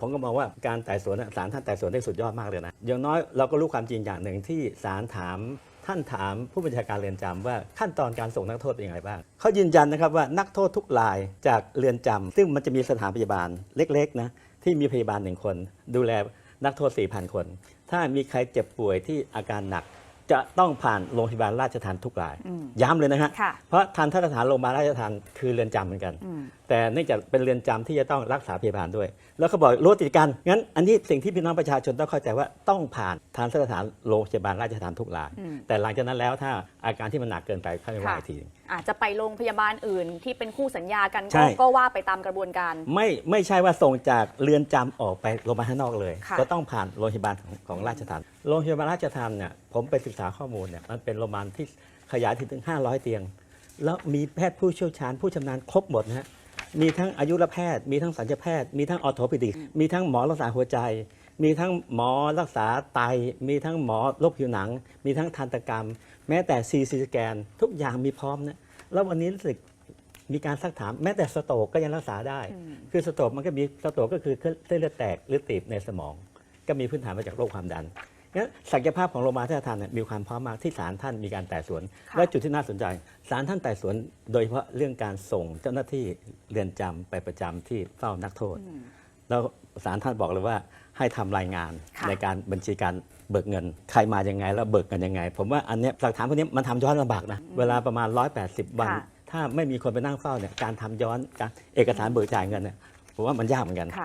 ผมก็มองว่าการไต่สวนน่ะศาลท่านไต่สวนได้สุดยอดมากเลยนะอย่างน้อยเราก็รู้ความจริงอย่างหนึ่งที่ศาลถาม ท่านถามผู้บัญชาการเรือนจำว่าขั้นตอนการส่งนักโทษเป็นอย่างไรบ้างเขายืนยันนะครับว่านักโทษทุกรายจากเรือนจำซึ่งมันจะมีสถานพยาบาลเล็กๆนะที่มีพยาบาลหนึ่งคน ดูแลนักโทษ4,000 คน ถ้ามีใครเจ็บป่วยที่อาการหนัก จะต้องผ่านโรงพยาบาลราชทัณฑ์ทุกรายอืมย้ำเลยนะฮะค่ะเพราะทันทสถานโรงพยาบาลราชทัณฑ์คือเรือนจำเหมือนกันอืมแต่เนื่องจากเป็นเรือนจำที่จะต้องรักษาพยาบาลด้วย แล้วเขาบอกรู้ติดกัน งั้นอันนี้สิ่งที่พี่น้องประชาชนต้องเข้าใจว่าต้องผ่านทางสถานโรงพยาบาลราชทานทุกรายอืมแต่หลังจากนั้นแล้วถ้าอาการที่มันหนักเกินไปค่อยว่าค่ะอีกทีหนึ่งอาจจะไปโรงพยาบาลอื่น ที่เป็นคู่สัญญากันใช่ ก็ก็ว่าไปตามกระบวนการ ไม่ไม่ใช่ว่าส่งจากเรือนจำออกไปโรงพยาบาลข้างนอกเลย ค่ะ ก็ต้องผ่านโรงพยาบาลของของราชทันโรงพยาบาลราชทันเนี่ยผมไปศึกษาข้อมูลเนี่ยมันเป็นโรงพยาบาลที่ขยายถึง 500 เตียง แล้วมีแพทย์ผู้เชี่ยวชาญผู้ชำนาญครบหมดนะฮะมีทั้งอายุรแพทย์ มีทั้งสัญญแพทย์ มีทั้งออร์โทปิดิกมีทั้งหมอรักษาหัวใจ มีทั้งหมอรักษาไต มีทั้งหมอโรคผิวหนัง มีทั้งทันตกรรม แม้แต่ซีซีสแกนทุกอย่างมีพร้อมนะแล้ววันนี้รู้สึกมีการซักถามแม้แต่สโตรกก็ยังรักษาได้อืมคือสโตรกมันก็มีสโตรกก็คือเส้นเลือดแตกหรือตีบในสมอง ก็มีพื้นฐานมาจากโรคความดันงั้นศักยภาพของโรงพยาบาลท่าทานเนี่ยมีความพร้อมมากที่ศาลท่านมีการไต่สวนค่ะและจุดที่น่าสนใจศาลท่านไต่สวน โดยเฉพาะเรื่องการส่งเจ้าหน้าที่เรือนจำไปประจำที่เฝ้านักโทษอืม แล้วศาลท่านบอกเลยว่าให้ทำรายงานค่ะในการบัญชีการเบิกเงิน ใครมายังไงแล้วเบิกกันยังไง ผมว่าอันเนี้ยหลักฐานพวกนี้มันทำย้อนลำบากนะเวลาประมาณ 180 วันค่ะถ้าไม่มีคนไปนั่งเฝ้าเนี่ยการทำย้อนการเอกสารเบิกจ่ายเงินเนี่ยผมว่ามันยากเหมือนกันค่ะ